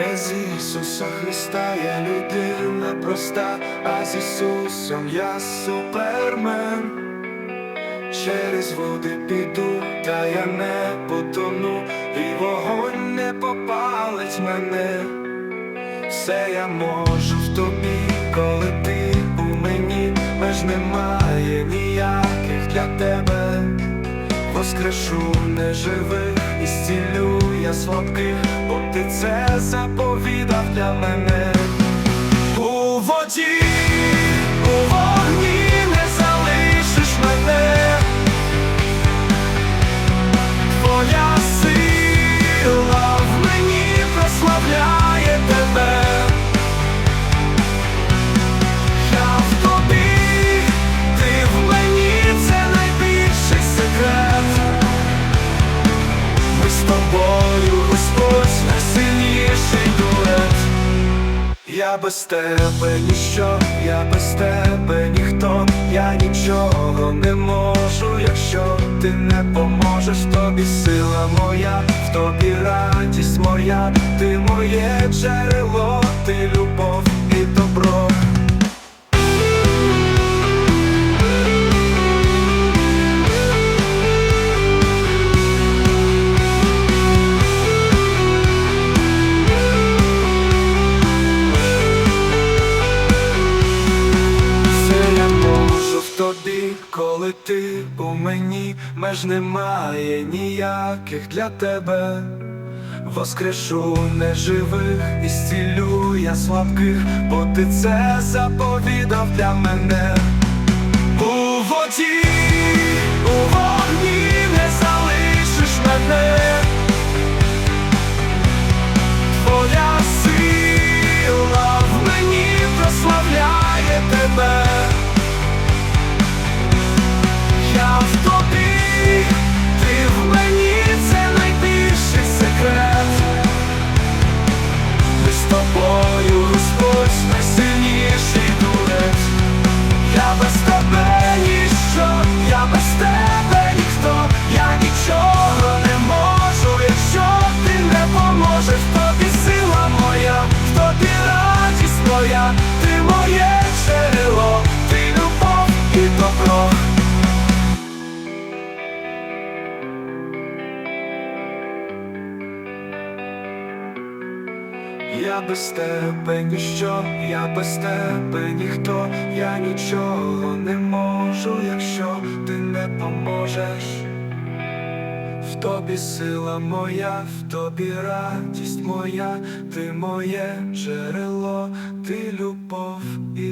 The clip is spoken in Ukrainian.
Без Ісуса Христа я людина проста, а з Ісусом я супермен. Через води піду, та я не потону, і вогонь не попалить мене. Все я можу в тобі, коли ти у мені, меж немає ніяких для тебе. Воскрешу неживих і зцілю я слабких, бо ти це заповідав для мене. У воді, у вогні не залишиш мене. Твоя сила в мені прославляє тебе. З тобою, Господь, Я без тебе ніщо, я без тебе ніхто, я нічого не можу, якщо ти не поможеш, тобі сила моя, в тобі радість моя, ти моє джерело, коли ти у мені, меж немає ніяких для тебе. Воскрешу неживих і зцілю я слабких, бо ти це заповідав для мене. У воді, у вогні любов добро. Я без тебе ніщо, я без тебе ніхто, я нічого не можу, якщо ти не поможеш. В тобі сила моя, в тобі радість моя, ти моє джерело, ти любов і.